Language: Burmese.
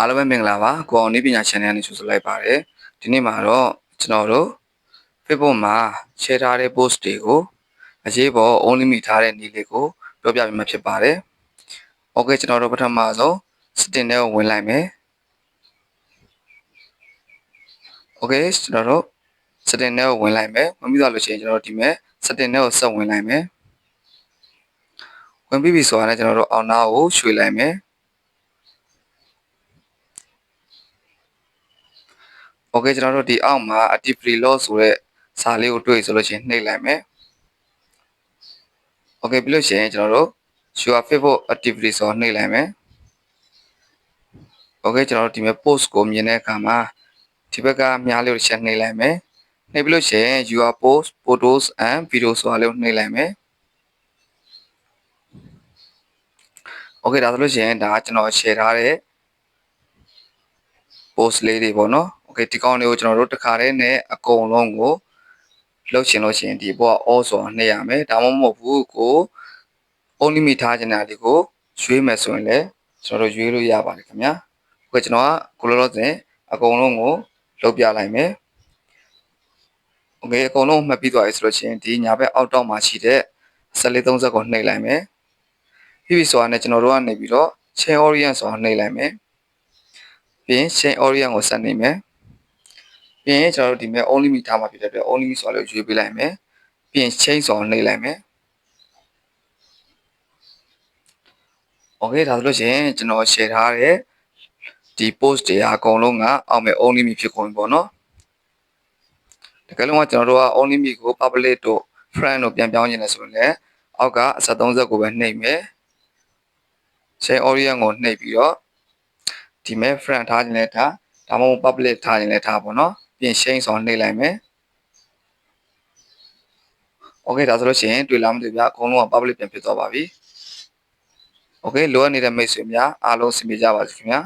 အားလုံးပဲမင်္ဂလာပါကိုအောင်နေပညာ channel နဲ့ကြိုဆိုလိုက်ပါတယ်ဒီနေ့မှာတော့ကျွန်တော်တို့ Facebook မှာ share ထားတဲ့ post တွေကိုအရေးပေါ် only မိထားတဲ့နည်းလေးကိုပြောပြပေးမှာဖြစ်ပါတယ် Okay ကျွန်တော်တို့ပထမဆုံး setting ထဲကိုဝင်လိုက်မယ် Okay ကျွန်တော်တို့ setting ထဲကိုဝင်လိုက်မယ်ဝင်ပြီးသွားလို့ရှိရင်ကျွန်တော်တို့ဒီမဲ့ setting ထဲကိုဆက်ဝင်လိုက်မယ်ဝင်ပြီးပြီဆိုတာနဲ့ကျွန်တော်တို့အောင်နာကိုရွှေ့လိုက်မယ် โอเคကျွန်တော်တို့ဒီအောက်မှာ active reload ဆိုတဲ့စာလေးကိုတွေ့ဆိုလို့ရှိရင်နှိပ်လိုက်မယ်โอเคပြီးလို့ရှိရင်ကျွန်တော်တို့ your favorite activity ဆိုတော့နှိပ်လိုက်မယ်โอเคကျွန်တော်တို့ဒီမဲ့ post ကိုမြင်တဲ့အခါမှာဒီဘက်ကမြားလေးကိုချက်နှိပ်လိုက်မယ်နှိပ်ပြီးလို့ရှိရင် your post photos and videos ဆိုတာလေးကိုနှိပ်လိုက်မယ်โอเคဒါဆိုလို့ရှိရင်ဒါကျွန်တော် share ထားတဲ့ post လေးတွေပေါ့နော် okay ဒီကောင်လေးကိုကျွန်တော်တို့တစ်ခါတည်းနဲ့အကုန်လုံးကိုလှုပ်ရှင်လို့ရှိရင်ဒီဘောက all ဆိုနှိပ်ရမယ်ဒါမှမဟုတ်ဘူးကို only မိထားခြင်းတာဒီကိုရွေးမယ်ဆိုရင်လည်းကျွန်တော်တို့ရွေးလို့ရပါတယ်ခင်ဗျာအခုကျွန်တော်ကကိုလိုလိုစင်အကုန်လုံးကိုလှုပ်ပြလိုက်မယ် okay အကုန်လုံးမှတ်ပြီးသွားပြီဆိုလို့ရှိရင်ဒီညာဘက်အောက်တောက်မှာရှိတဲ့1430ကိုနှိပ်လိုက်မယ်ပြီးပြီဆိုတာနဲ့ကျွန်တော်တို့ကနေပြီးတော့ chain orient ဆိုတာနှိပ်လိုက်မယ်ပြီးရင် chain orient ကိုဆက်နှိပ်မယ် ပြီးရင်ကျွန်တော်တို့ဒီမဲ့ only မိထားမှာဖြစ်တဲ့အတွက် only ဆိုတာလေးကိုရွေးပေးလိုက်မယ်ပြီးရင် chain ဆိုတာနှိပ်လိုက်မယ် okay ဒါဆိုလို့ရှိရင်ကျွန်တော် share ထားတဲ့ဒီ post တွေအကုန်လုံးကအောင်မဲ့ only မိဖြစ်ကုန်ပြီပေါ့နော်တကယ်လို့ကကျွန်တော်တို့က only မိကို public တို့ friend တို့ပြန်ပြောင်းနေတယ်ဆိုရင်လည်းအောက်က73ကိုပဲနှိပ်မယ် share orient ကိုနှိပ်ပြီးတော့ဒီမဲ့ friend ထားခြင်းလည်းထားဒါမှမဟုတ် public ထားခြင်းလည်းထားပေါ့နော် ပြင် share ဆိုနှိပ်လိုက်မယ် okay ဒါဆိုလို့ရှိရင်တွေ့လားမသိဘူးဗျာအကုန်လုံးက public ပြန်ဖြစ်သွားပါပြီ okay လိုအပ်နေတဲ့မိတ်ဆွေများအားလုံးစင်ပြေကြပါစေခင်ဗျာ